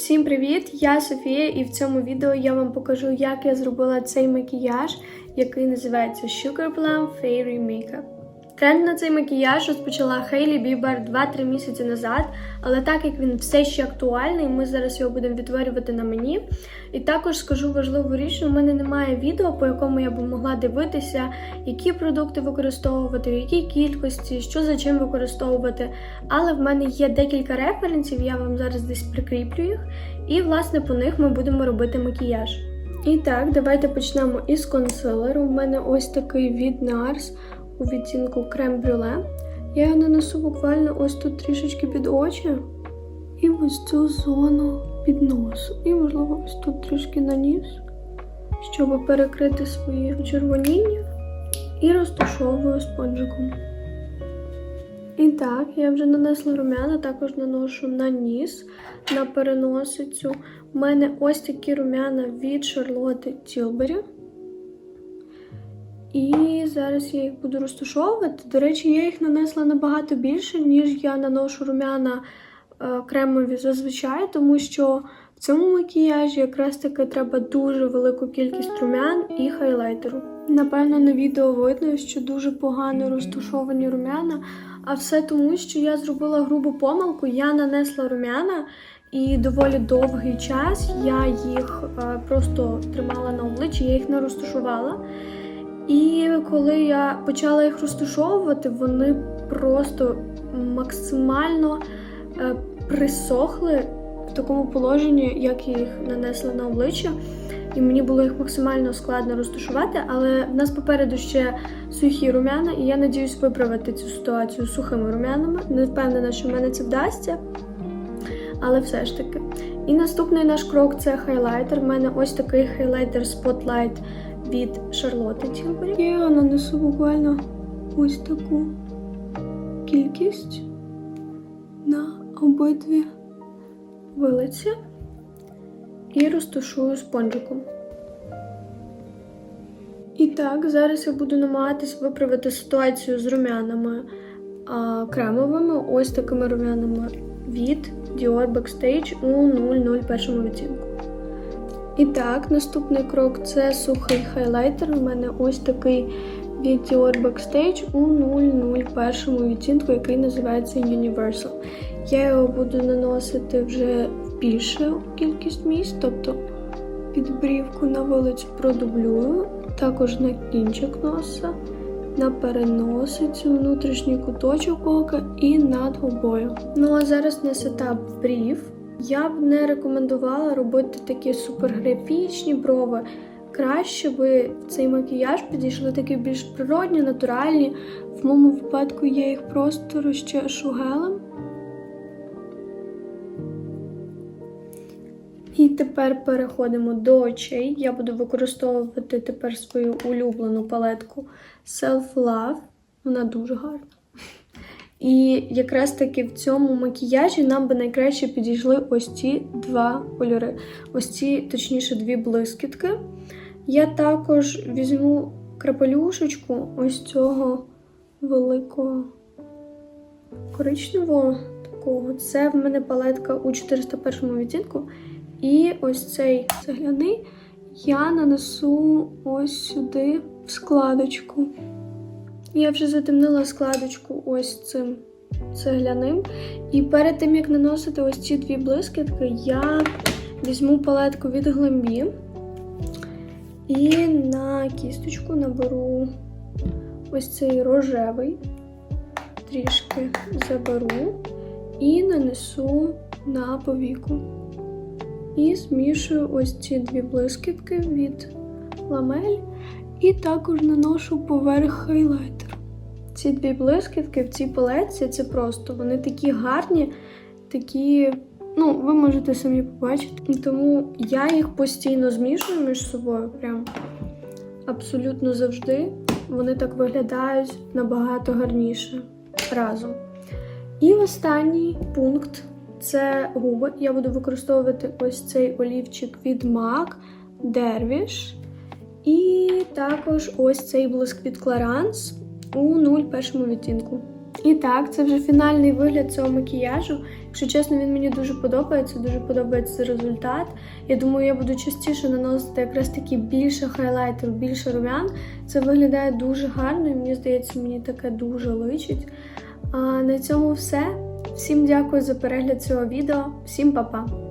Всім привіт! Я Софія, і в цьому відео я вам покажу, як я зробила цей макіяж, який називається Sugar Plum Fairy Makeup. Тренд на цей макіяж розпочала Хейлі Бібер 2-3 місяці назад, але так як він все ще актуальний, ми зараз його будемо відтворювати на мені. І також скажу важливу річ, в мене немає відео, по якому я б могла дивитися, які продукти використовувати, в якій кількості, що за чим використовувати. Але в мене є декілька референсів, я вам зараз десь прикріплю їх, і власне по них ми будемо робити макіяж. І так, давайте почнемо із консилеру. У мене ось такий від NARS у відтінку крем брюле. Я його нанесу буквально ось тут трішечки під очі і ось цю зону під нос. І, можливо, ось тут трішки на ніс, щоб перекрити свої почервоніння. І розташовую спонжиком. І так, я вже нанесла румяна, також наношу на ніс, на переносицю. У мене ось такі румяна від Шарлотти Тілбері. І зараз я їх буду розташовувати. До речі, я їх нанесла набагато більше, ніж я наношу румяна е, кремові зазвичай, тому що в цьому макіяжі якраз таки треба дуже велику кількість румян і хайлайтеру. Напевно, на відео видно, що дуже погано розташовані румяна, а все тому, що я зробила грубу помилку, я нанесла румяна. І доволі довгий час я їх е, просто тримала на обличчі, я їх не розташувала. І коли я почала їх розташовувати, вони просто максимально е, присохли в такому положенні, як я їх нанесла на обличчя. І мені було їх максимально складно розташувати, але в нас попереду ще сухі румяна, і я надіюсь виправити цю ситуацію сухими румянами. Не впевнена, що в мене це вдасться. Але все ж таки. І наступний наш крок це хайлайтер. У мене ось такий хайлайтер Spotlight від Шарлотти Тілбері. Я нанесу буквально ось таку кількість на обидві вилиці і розташую спонжиком. І так, зараз я буду намагатись виправити ситуацію з румянами кремовими, ось такими румянами від Dior Backstage у 001 відтінку. І так, наступний крок це сухий хайлайтер. У мене ось такий від Dior Backstage у 001 відтінку, який називається Universal. Я його буду наносити вже більшу кількість місць, тобто під брівку на вулицю продублюю, також на кінчик носа, на переносицю, внутрішній куточок ока і над губою. Ну а зараз на сетап брів. Я б не рекомендувала робити такі суперграфічні брови. Краще би в цей макіяж підійшли такі більш природні, натуральні. В моєму випадку я їх просто розчешу гелем. І тепер переходимо до очей. Я буду використовувати тепер свою улюблену палетку Self Love. Вона дуже гарна. І якраз таки в цьому макіяжі нам би найкраще підійшли ось ці два кольори. Ось ці, точніше, дві блискітки. Я також візьму крапелюшечку ось цього великого коричневого такого. Це в мене палетка у 401 відтінку. І ось цей цегляний я нанесу ось сюди в складочку. Я вже затемнила складочку ось цим цегляним. І перед тим, як наносити ось ці дві блискітки, я візьму палетку від Glambi і на кісточку наберу ось цей рожевий, трішки заберу і нанесу на повіку. І змішую ось ці дві блискітки від ламель. І також наношу поверх хайлайтер. Ці дві блискітки в цій палетці це просто вони такі гарні, такі, ну, ви можете самі побачити. Тому я їх постійно змішую між собою, прям абсолютно завжди. Вони так виглядають набагато гарніше разом. І останній пункт це губи. Я буду використовувати ось цей олівчик від MAC Dervish. І також ось цей блиск від Clarins у 01 відтінку. І так, це вже фінальний вигляд цього макіяжу. Якщо чесно, він мені дуже подобається, дуже подобається результат. Я думаю, я буду частіше наносити якраз таки більше хайлайтеру, більше румян. Це виглядає дуже гарно і мені здається, мені таке дуже личить. А на цьому все. Всім дякую за перегляд цього відео. Всім па-па!